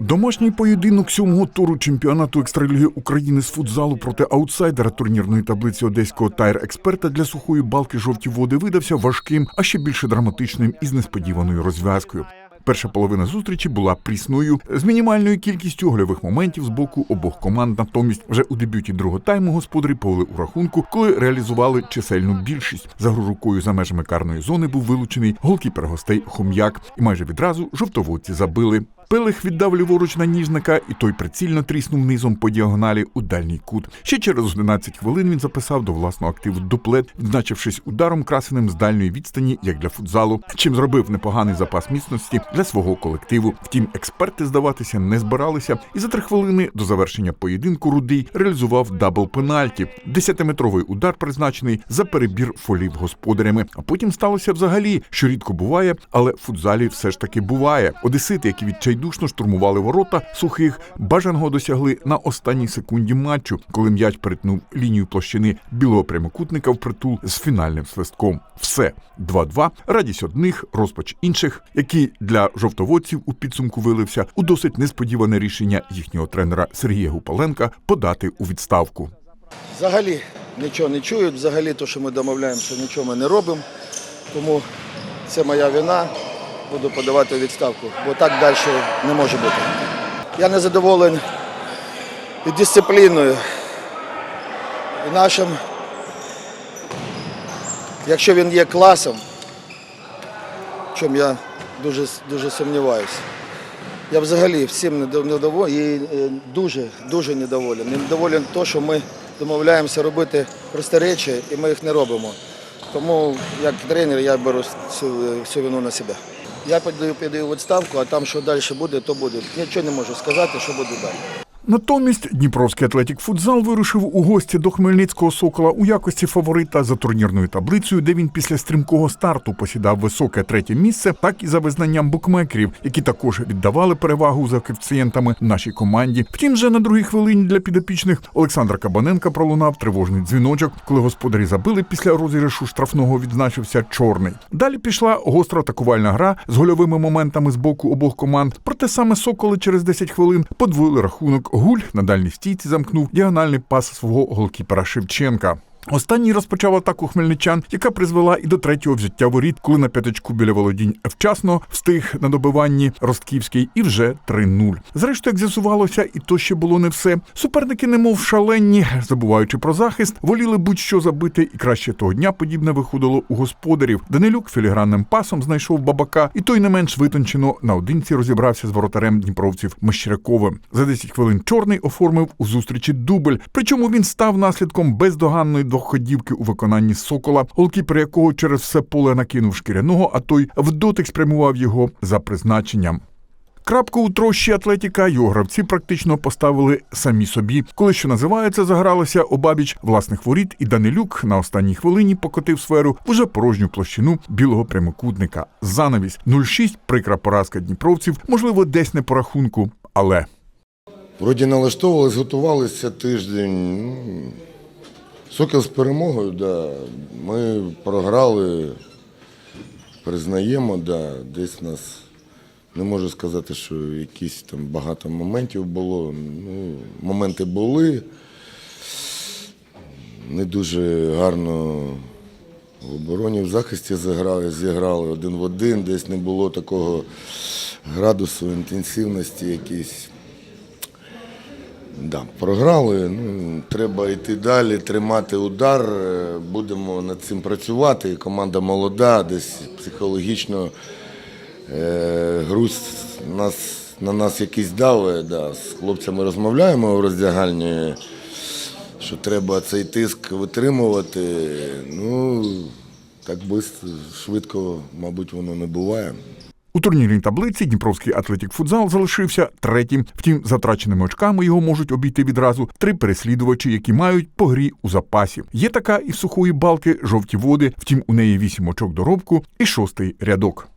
Домашній поєдинок сьомого туру чемпіонату екстраліги України з футзалу проти аутсайдера турнірної таблиці одеського тайр-експерта для сухої балки жовті води видався важким, а ще більше драматичним і з несподіваною розв'язкою. Перша половина зустрічі була прісною з мінімальною кількістю гольових моментів з боку обох команд. Натомість вже у дебюті другого тайму господарі повели у рахунку, коли реалізували чисельну більшість. За гру рукою за межами карної зони був вилучений голкіпер гостей Хом'як, і майже відразу жовтоводці забили. Пелих віддав ліворуч на ніжника, і той прицільно тріснув низом по діагоналі у дальній кут. Ще через 11 хвилин він записав до власного активу дуплет, відзначившись ударом красеним з дальньої відстані, як для футзалу, чим зробив непоганий запас міцності для свого колективу. Втім, експерти здаватися не збиралися, і за три хвилини до завершення поєдинку рудий реалізував дабл пенальті. Десятиметровий удар призначений за перебір фолів господарями. А потім сталося взагалі, що рідко буває, але в футзалі все ж таки буває. Одесити, які відчайдушно штурмували ворота сухих, бажаного досягли на останній секунді матчу, коли м'яч перетнув лінію площини білого прямокутника в притул з фінальним свистком. Все 2-2, радість одних, розпач інших, які для жовтоводців у підсумку вилився у досить несподіване рішення їхнього тренера Сергія Гупаленка подати у відставку. Взагалі нічого не чують, взагалі те, що ми домовляємося, нічого ми не робимо. Тому це моя вина. Буду подавати у відставку, бо так далі не може бути. Я не задоволений дисципліною, і нашим, якщо він є класом, чому я дуже, дуже сумніваюся. Я взагалі всім недоволен і е, дуже, дуже недоволен. Недоволен то, що ми домовляємося робити прості речі, і ми їх не робимо. Тому як тренер я беру всю, всю вину на себе. Я піду, піду відставку, а там що далі буде, то буде. Нічого не можу сказати, що буде далі. Натомість Дніпровський атлетік футзал вирушив у гості до Хмельницького сокола у якості фаворита за турнірною таблицею, де він після стрімкого старту посідав високе третє місце, так і за визнанням букмекерів, які також віддавали перевагу за коефіцієнтами нашій команді. Втім, вже на другій хвилині для підопічних Олександра Кабаненка пролунав тривожний дзвіночок, коли господарі забили після розіграшу штрафного відзначився чорний. Далі пішла гостра атакувальна гра з гольовими моментами з боку обох команд. Проте саме соколи через 10 хвилин подвоїли рахунок. Гуль на дальній стійці замкнув діагональний пас свого голкіпера Шевченка. Останній розпочав атаку хмельничан, яка призвела і до третього взяття воріт, коли на п'ятачку біля володінь вчасно встиг на добиванні Ростківський і вже 3-0. Зрештою, як з'ясувалося, і то ще було не все. Суперники, немов шалені, забуваючи про захист, воліли будь-що забити, і краще того дня подібне виходило у господарів. Данилюк філігранним пасом знайшов бабака, і той не менш витончено наодинці розібрався з воротарем дніпровців Мещеряковим. За 10 хвилин чорний оформив у зустрічі дубль. Причому він став наслідком бездоганної двоходівки у виконанні сокола, голкіпер якого через все поле накинув шкіряного, а той вдотик спрямував його за призначенням. Крапку у трощі Атлетіка його гравці практично поставили самі собі. Коли що називається, загралося обабіч власних воріт, і Данилюк на останній хвилині покотив сферу в уже порожню площину білого прямокутника. Занавість 0-6, прикра поразка дніпровців, можливо, десь не по рахунку, але. Вроді налаштовувалися, готувалися тиждень. Ну, Сокіл з перемогою, да. Ми програли, признаємо, да. десь нас не можу сказати, що якісь там багато моментів було. Ну, моменти були. Не дуже гарно в обороні, в захисті зіграли, зіграли один в один, десь не було такого градусу інтенсивності якійсь. Да, програли. Ну, треба йти далі, тримати удар. е, Будемо над цим працювати. Команда молода, десь психологічно е, груз нас, на нас якийсь дави. Да. З хлопцями розмовляємо в роздягальні, що треба цей тиск витримувати. Ну, так швидко, швидко, мабуть, воно не буває. У турнірній таблиці Дніпровський атлетік футзал залишився третім. Втім, затраченими очками його можуть обійти відразу три переслідувачі, які мають по грі у запасі. Є така і в сухої балки жовті води. Втім, у неї вісім очок доробку і шостий рядок.